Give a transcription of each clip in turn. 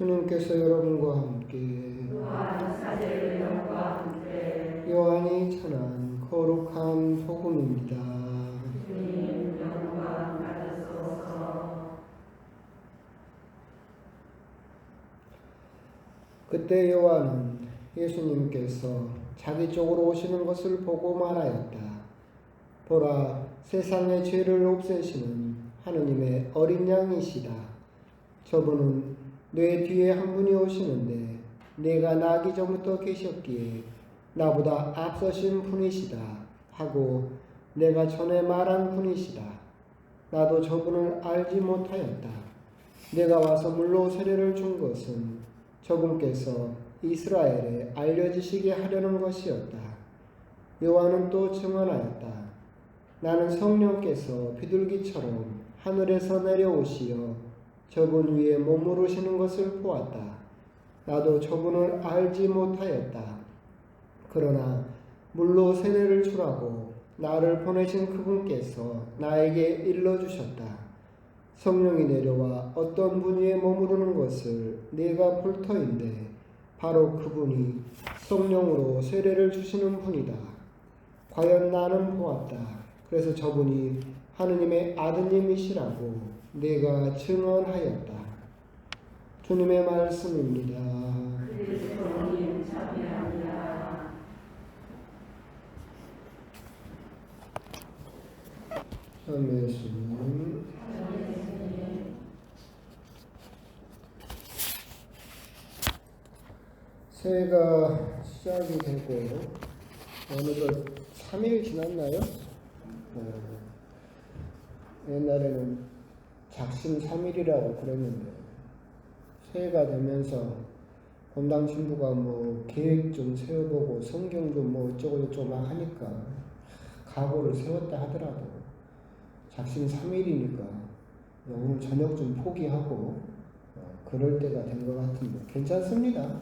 주님께서 여러분과 함께 요한이 전한 거룩한 받으소서 그때 요한은 예수님께서 자기 쪽으로 오시는 것을 보고 말하였다. 보라, 세상의 죄를 없애시는 하느님의 어린 양이시다. 저분은 내 뒤에 한 분이 오시는데 내가 나기 전부터 계셨기에 나보다 앞서신 분이시다 하고 내가 전에 말한 분이시다. 나도 저분을 알지 못하였다. 내가 와서 물로 세례를 준 것은 저분께서 이스라엘에 알려지시게 하려는 것이었다. 요한은 또 증언하였다. 나는 성령께서 비둘기처럼 하늘에서 내려오시어 저분 위에 머무르시는 것을 보았다. 나도 저분을 알지 못하였다. 그러나 물로 세례를 주라고 나를 보내신 그분께서 나에게 일러주셨다. 성령이 내려와 어떤 분 위에 머무르는 것을 내가 볼 터인데 바로 그분이 성령으로 세례를 주시는 분이다. 과연 나는 보았다. 그래서 저분이 하느님의 아드님이시라고 내가 증언하였다. 주님의 말씀입니다. 참의 예수님. 새해가 시작이 되고 어느덧 3일 지났나요? 어, 옛날에는 작심 3일이라고 그랬는데 새해가 되면서 본당 신부가 뭐 계획 좀 세워보고 성경 좀 뭐 어쩌고 저쩌고 막 하니까 각오를 세웠다 하더라도 작심 3일이니까 오늘 저녁 좀 포기하고 어, 그럴 때가 된 것 같은데 괜찮습니다.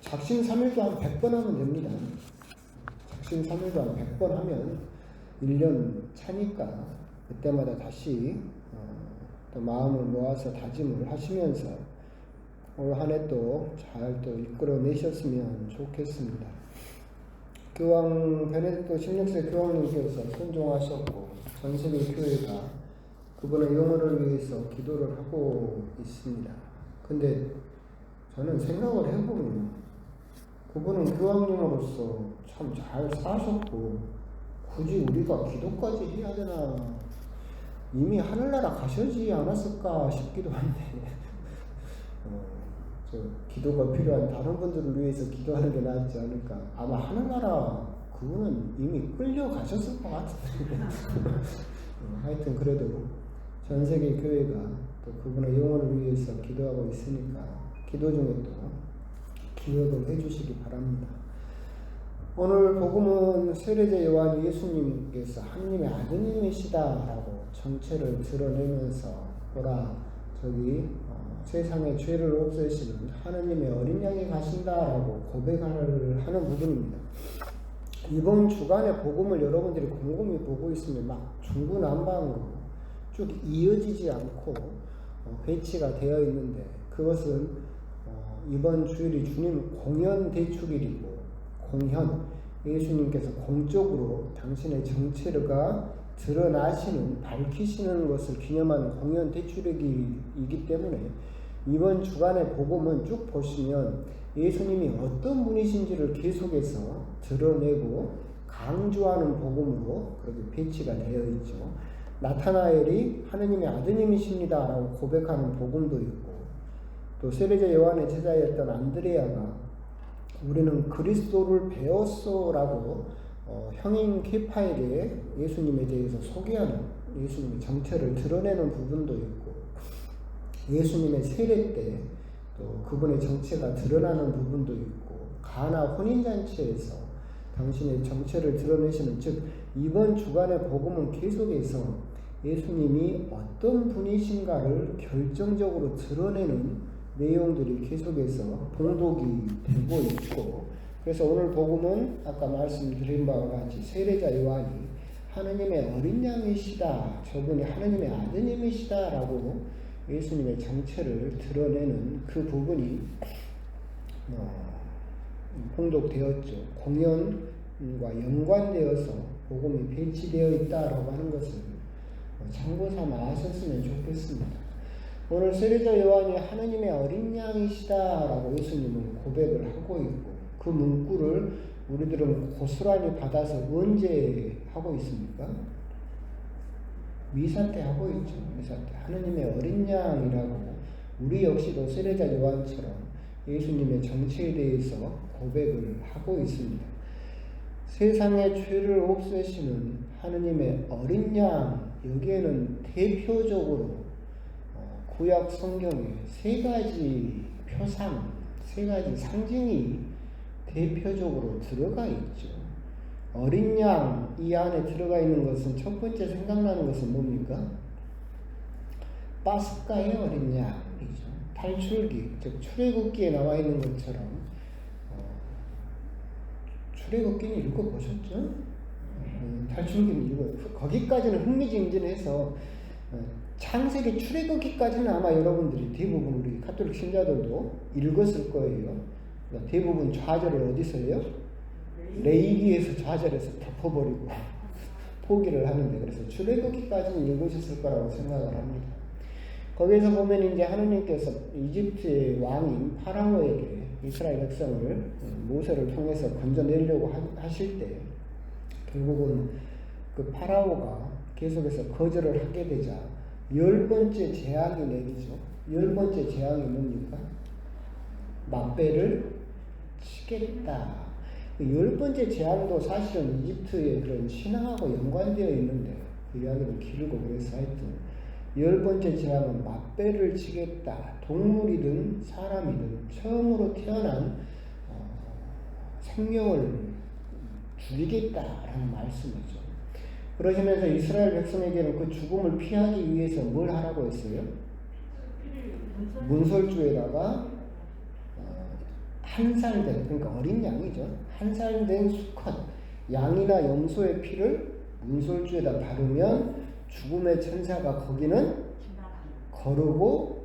작심 3일도 한 100번 하면 됩니다. 작심 3일도 한 100번 하면 1년 차니까 그때마다 다시 어, 또 마음을 모아서 다짐을 하시면서 올 한 해 또 잘 또 이끌어내셨으면 좋겠습니다. 교황 베네딕토 16세 교황님께서 순종하셨고 전 세계 교회가 그분의 영혼을 위해서 기도를 하고 있습니다. 근데 저는 생각을 해보면 그분은 교황님으로서 참 잘 사셨고 굳이 우리가 기도까지 해야 되나 이미 하늘나라 가셔지 않았을까 싶기도 한데. 어, 저 기도가 필요한 다른 분들을 위해서 기도하는 게 낫지 않을까. 아마 하늘나라 그분은 이미 끌려가셨을 것 같은데. 어, 하여튼 그래도 전 세계 교회가 또 그분의 영혼을 위해서 기도하고 있으니까 기도 중에 또 기억을 해주시기 바랍니다. 오늘 복음은 세례제 요한 예수님께서 하느님의 아드님이시다라고 정체를 드러내면서 보라 저기 어, 세상의 죄를 없애시는 하느님의 어린 양이 가신다라고 고백을 하는 부분입니다. 이번 주간의 복음을 여러분들이 곰곰이 보고 있으면 막 중구난방으로 쭉 이어지지 않고 어, 배치가 되어 있는데 그것은 어, 이번 주일이 주님 공연 대축일이고 공현 예수님께서 공적으로 당신의 정체가 드러나시는 밝히시는 것을 기념하는 공연 대축일이기 때문에 이번 주간의 복음은 쭉 보시면 예수님이 어떤 분이신지를 계속해서 드러내고 강조하는 복음으로 그렇게 배치가 되어 있죠. 나타나엘이 하느님의 아드님이십니다라고 고백하는 복음도 있고 또 세례자 요한의 제자였던 안드레아가 우리는 그리스도를 배웠어라고 어, 형인 케파에게 예수님에 대해서 소개하는 예수님의 정체를 드러내는 부분도 있고 예수님의 세례 때 또 그분의 정체가 드러나는 부분도 있고 가나 혼인잔치에서 당신의 정체를 드러내시는 즉 이번 주간의 복음은 계속해서 예수님이 어떤 분이신가를 결정적으로 드러내는 내용들이 계속해서 봉독이 되고 있고 그래서 오늘 복음은 아까 말씀드린 바와 같이 세례자 요한이 하느님의 어린 양이시다 저분이 하느님의 아드님이시다 라고 예수님의 정체를 드러내는 그 부분이 어, 공독되었죠. 공연과 연관되어서 복음이 배치되어 있다라고 하는 것을 어, 참고 삼아 아셨으면 좋겠습니다. 오늘 세례자 요한이 하느님의 어린 양이시다라고 예수님은 고백을 하고 있고 그 문구를 우리들은 고스란히 받아서 언제 하고 있습니까? 미사 때 하고 있죠. 미사 때 하느님의 어린 양이라고 우리 역시도 세례자 요한처럼 예수님의 정체에 대해서 고백을 하고 있습니다. 세상의 죄를 없애시는 하느님의 어린 양 여기에는 대표적으로 어, 구약 성경에 세 가지 표상, 세 가지 상징이 대표적으로 들어가 있죠. 어린 양 이 안에 들어가 있는 것은 첫 번째 생각나는 것은 뭡니까? 파스카의 어린 양이죠. 탈출기, 즉 출애굽기에 나와 있는 것처럼 어, 출애굽기는 읽어보셨죠? 음, 탈출기는 읽어 거기까지는 흥미진진해서 어, 창세기 출애굽기까지는 아마 여러분들이 대부분 우리 카톨릭 신자들도 읽었을 거예요. 그러니까 대부분 좌절을 어디서요? 레이기에서 좌절해서 덮어버리고 포기를 하는데 그래서 출애굽기까지는 읽으셨을 거라고 생각을 합니다. 거기에서 보면 이제 하느님께서 이집트의 왕인 파라오에게 이스라엘 백성을 모세를 통해서 건져내려고 하- 하실 때 결국은 그 파라오가 계속해서 거절을 하게 되자 열 번째 재앙이 내리죠. 열 번째 재앙이 뭡니까? 맛배를 치겠다. 그 열 번째 재앙도 사실은 이집트의 그런 신앙하고 연관되어 있는데 그 이야기는 길고 그래서 하여튼 열 번째 재앙은 맛배를 치겠다. 동물이든 사람이든 처음으로 태어난 어, 생명을 죽이겠다라는 말씀이죠. 그러시면서 이스라엘 백성에게는 그 죽음을 피하기 위해서 뭘 하라고 했어요? 문설주에다가 어, 한살 된 그러니까 어린 양이죠. 한 살 된 수컷 양이나 염소의 피를 문설주에다 바르면 죽음의 천사가 거기는 거르고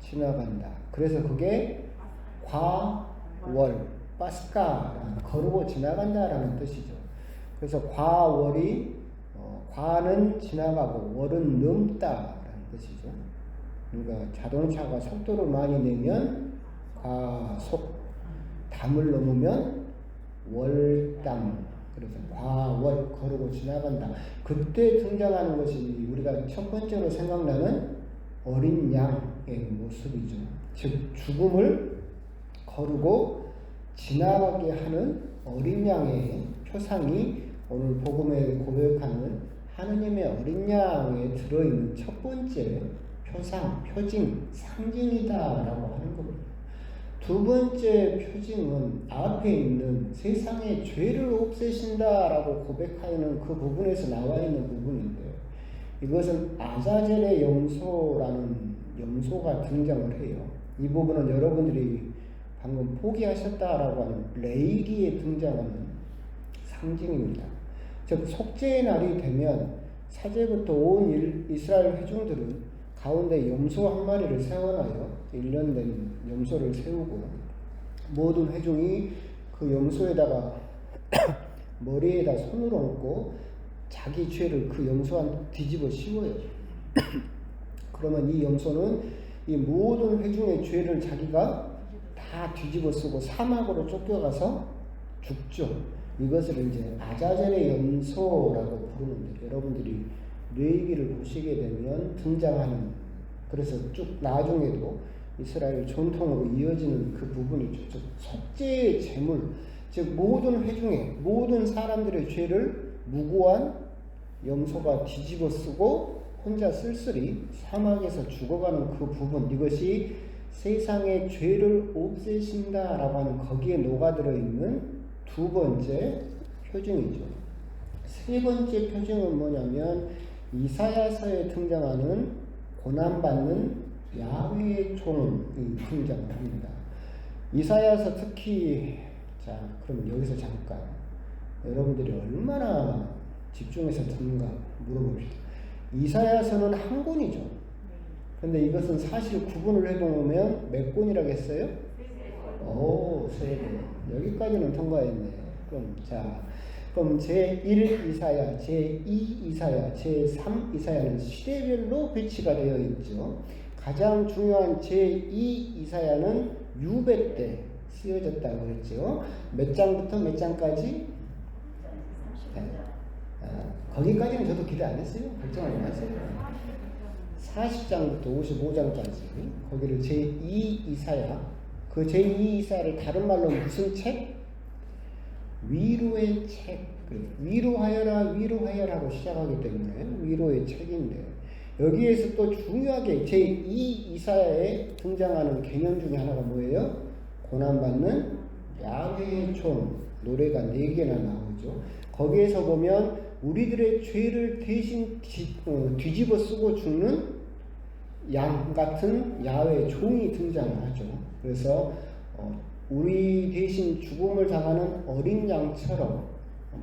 지나간다. 그래서 그게 과월 파스카 거르고 지나간다라는 뜻이죠. 그래서 과월이 어, 과는 지나가고 월은 넘다라는 뜻이죠. 그러니까 자동차가 속도를 많이 내면 과속, 담을 넘으면 월담. 그래서 과월 거르고 지나간다. 그때 등장하는 것이 우리가 첫 번째로 생각나는 어린 양의 모습이죠. 즉 죽음을 거르고 지나가게 하는 어린 양의 표상이 오늘 복음에 고백하는 하느님의 어린 양에 들어있는 첫 번째 표상, 표징, 상징이다라고 하는 겁니다. 두 번째 표징은 앞에 있는 세상의 죄를 없애신다라고 고백하는 그 부분에서 나와 있는 부분인데 이것은 아자젤의 염소라는 염소가 등장을 해요. 이 부분은 여러분들이 방금 포기하셨다라고 하는 레이기에 등장하는 상징입니다. 즉 속죄의 날이 되면 사제부터 온 일- 이스라엘 회중들은 가운데 염소 한 마리를 세워놔요. 1년 된 염소를 세우고 모든 회중이 그 염소에다가 머리에다 손을 얹고 자기 죄를 그 염소한테 뒤집어 씌워요. 그러면 이 염소는 이 모든 회중의 죄를 자기가 다 뒤집어 쓰고 사막으로 쫓겨가서 죽죠. 이것을 이제 아자젤의 염소라고 부르는데 여러분들이 레이기를 보시게 되면 등장하는 그래서 쭉 나중에도 이스라엘 전통으로 이어지는 그 부분이죠. 즉 속죄의 제물, 즉 모든 회중의 모든 사람들의 죄를 무고한 염소가 뒤집어 쓰고 혼자 쓸쓸히 사막에서 죽어가는 그 부분 이것이 세상의 죄를 없애신다라고 하는 거기에 녹아들어 있는 두 번째 표징이죠. 세 번째 표징은 뭐냐면 이사야서에 등장하는 고난받는 야훼의 종이 등장을 합니다. 이사야서 특히 자 그럼 여기서 잠깐 여러분들이 얼마나 집중해서 듣는가 물어봅시다. 이사야서는 한 권이죠. 근데 이것은 사실 구분을 해보면 몇 권이라고 했어요? 오, 세 개. 여기까지는 통과했네. 그럼 자, 그럼 제1 이사야, 제2 이사야, 제3 이사야는 시대별로 배치가 되어 있죠. 가장 중요한 제2 이사야는 유배 때 쓰여졌다고 했죠. 몇 장부터 몇 장까지? 네. 아, 거기까지는 저도 기대 안 했어요. 걱정하지 마세요. 40장부터 55장까지 거기를 제2 이사야 그 제2 이사야를 다른 말로 무슨 책? 위로의 책 그래. 위로하여라 위로하여라고 시작하기 때문에 위로의 책인데 여기에서 또 중요하게 제2 이사야에 등장하는 개념 중에 하나가 뭐예요? 고난받는 야훼의 종 노래가 네 개나 나오죠. 거기에서 보면 우리들의 죄를 대신 뒤, 어, 뒤집어 쓰고 죽는 양 같은 야외 종이 등장하죠. 그래서 어, 우리 대신 죽음을 당하는 어린 양처럼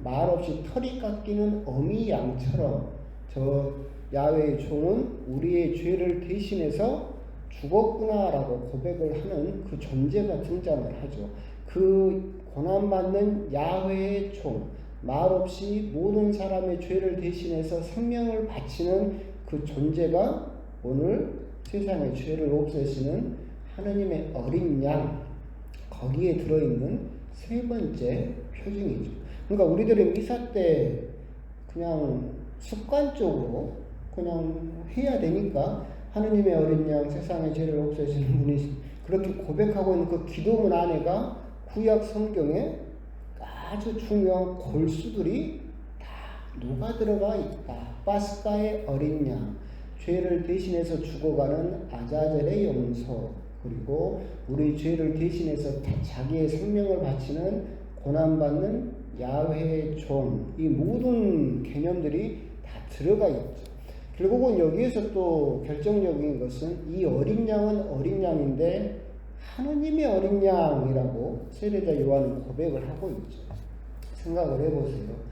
말없이 털이 깎이는 어미 양처럼 저 야외의 종은 우리의 죄를 대신해서 죽었구나라고 고백을 하는 그 존재가 등장을 하죠. 그 고난받는 야훼의 종, 말없이 모든 사람의 죄를 대신해서 생명을 바치는 그 존재가 오늘 세상의 죄를 없애시는 하느님의 어린 양 거기에 들어있는 세 번째 표징이죠. 그러니까 우리들의 미사 때 그냥 습관적으로 그냥 해야 되니까 하느님의 어린 양 세상의 죄를 없애시는 분이 그렇게 고백하고 있는 그 기도문 안에가 구약 성경에 아주 중요한 골수들이 다 녹아 들어가 있다. 파스카의 어린 양, 죄를 대신해서 죽어가는 아자젤의 용서, 그리고 우리 죄를 대신해서 다 자기의 생명을 바치는 고난받는 야훼의 종, 이 모든 개념들이 다 들어가 있죠. 결국은 여기에서 또 결정적인 것은 이 어린 양은 어린 양인데 하느님의 어린 양이라고 세례자 요한은 고백을 하고 있죠. 생각을 해보세요.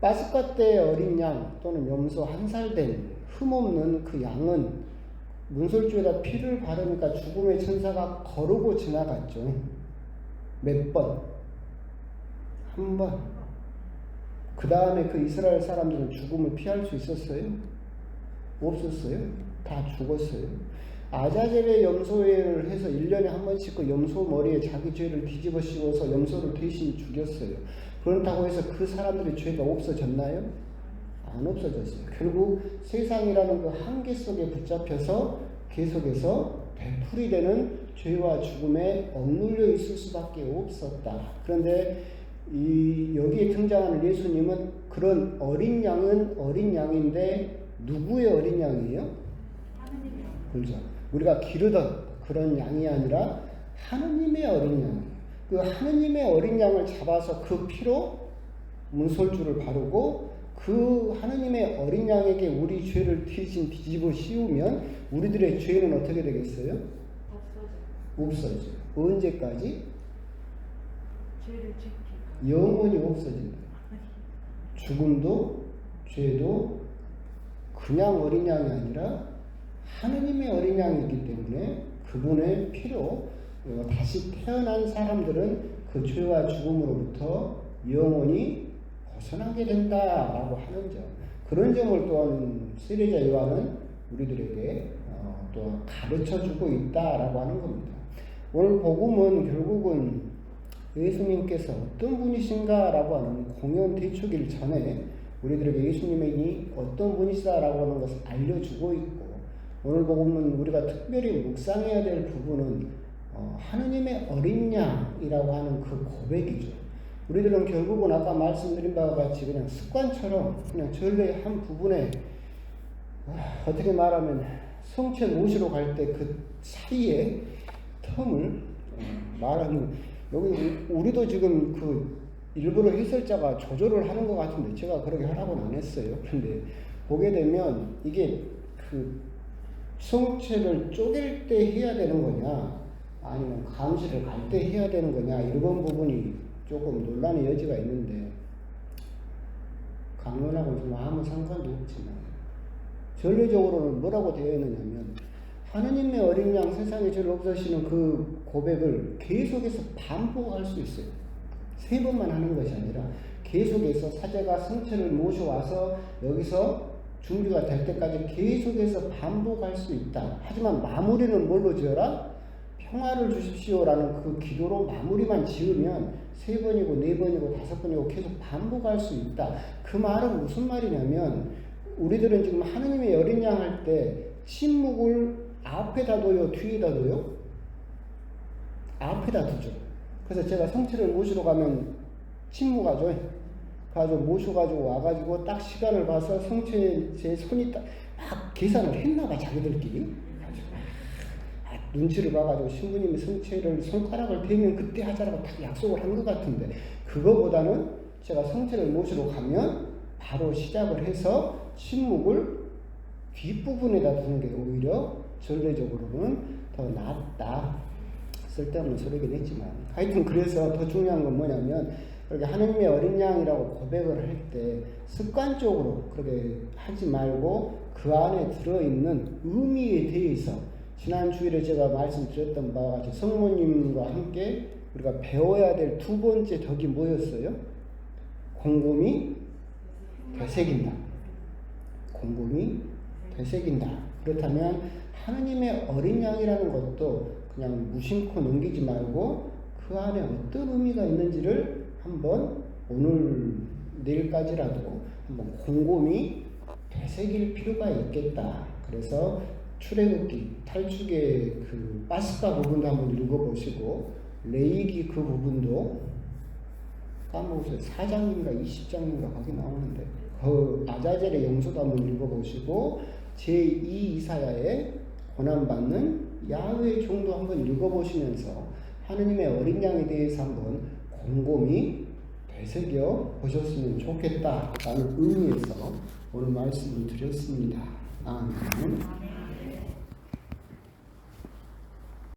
파스카 때 어린 양 또는 염소 한 살 된 흠없는 그 양은 문설주에다 피를 바르니까 죽음의 천사가 거르고 지나갔죠. 몇 번? 한 번. 그 다음에 그 이스라엘 사람들은 죽음을 피할 수 있었어요? 없었어요. 다 죽었어요. 아자젤의 염소회를 해서 1년에 한 번씩 그 염소 머리에 자기 죄를 뒤집어 씌워서 염소를 대신 죽였어요. 그렇다고 해서 그 사람들의 죄가 없어졌나요? 안 없어졌어요. 결국 세상이라는 그 한계 속에 붙잡혀서 계속해서 되풀이 되는 죄와 죽음에 억눌려 있을 수밖에 없었다. 그런데 이 여기에 등장하는 예수님은 그런 어린 양은 어린 양인데 누구의 어린 양이에요? 그렇죠. 우리가 기르던 그런 양이 아니라 하느님의 어린 양. 그 하느님의 어린 양을 잡아서 그 피로 문설주를 바르고 그 하느님의 어린 양에게 우리 죄를 대신 뒤집어 씌우면 우리들의 죄는 어떻게 되겠어요? 없어져. 언제까지? 죄를 지키고 영원히 없어진다. 죽음도 죄도 그냥 어린 양이 아니라 하느님의 어린 양이기 때문에 그분의 피로 어, 다시 태어난 사람들은 그 죄와 죽음으로부터 영원히 벗어나게 된다라고 하는 점. 그런 점을 또한 세례자 요한은 우리들에게 어, 또 가르쳐 주고 있다라고 하는 겁니다. 오늘 복음은 결국은 예수님께서 어떤 분이신가라고 하는 공연 대축일 전에 우리들에게 예수님이 어떤 분이시다라고 하는 것을 알려주고 있고 오늘 복음은 우리가 특별히 묵상해야 될 부분은 어, 하느님의 어린 양이라고 하는 그 고백이죠. 우리들은 결국은 아까 말씀드린 바와 같이 그냥 습관처럼 그냥 전례의 한 부분에 아, 어떻게 말하면 성체 모시러 갈 때 그 사이에 텀을 어, 말하는 여기 우리도 지금 그 일부러 해설자가 조절을 하는 것 같은데 제가 그렇게 하라고는 안 했어요. 그런데 보게 되면 이게 그 성체를 쪼갤 때 해야 되는 거냐 아니면 감시를 갈 때 해야 되는 거냐 이런 부분이 조금 논란의 여지가 있는데 강론하고는 좀 아무 상관도 없지만 전례적으로는 뭐라고 되어 있느냐면 하느님의 어린 양 세상에 저를 없으시는 그 고백을 계속해서 반복할 수 있어요. 세 번만 하는 것이 아니라 계속해서 사제가 성체를 모셔와서 여기서 준비가 될 때까지 계속해서 반복할 수 있다. 하지만 마무리는 뭘로 지어라? 평화를 주십시오라는 그 기도로 마무리만 지으면 세 번이고 네 번이고 다섯 번이고 계속 반복할 수 있다. 그 말은 무슨 말이냐면 우리들은 지금 하느님의 어린 양 할 때 침묵을 앞에다 둬요, 뒤에다 둬요? 앞에다 두죠. 그래서 제가 성체를 모시러 가면 침묵하죠. 가지고 모셔가지고 와가지고 딱 시간을 봐서 성체 제 손이 딱 막 계산을 했나봐 자기들끼리. 눈치를 봐가지고 신부님이 성체를 손가락을 대면 그때 하자라고 딱 약속을 한 것 같은데 그거보다는 제가 성체를 모시러 가면 바로 시작을 해서 침묵을 뒷부분에다 두는 게 오히려 전례적으로는 더 낫다. 쓸데없는 소리긴 했지만 하여튼 그래서 더 중요한 건 뭐냐면 그렇게 하느님의 어린 양이라고 고백을 할 때 습관적으로 그렇게 하지 말고 그 안에 들어있는 의미에 대해서 지난 주일에 제가 말씀드렸던 바와 같이 성모님과 함께 우리가 배워야 될 두 번째 덕이 뭐였어요? 곰곰이 되새긴다. 곰곰이 되새긴다. 그렇다면 하느님의 어린 양이라는 것도 그냥 무심코 넘기지 말고 그 안에 어떤 의미가 있는지를 한번 오늘 내일까지라도 한번 곰곰이 되새길 필요가 있겠다. 그래서 출애굽기 탈축의 그 파스카 부분도 한번 읽어보시고 레이기 그 부분도 까먹었어요. 4장인가 20장인가 거기 나오는데 그 아자젤의 영수도 한번 읽어보시고 제2 이사야의 고난받는 야훼의 종도 한번 읽어보시면서 하느님의 어린 양에 대해서 한번 곰곰이 되새겨 보셨으면 좋겠다라는 의미에서 오늘 말씀을 드렸습니다. 아멘.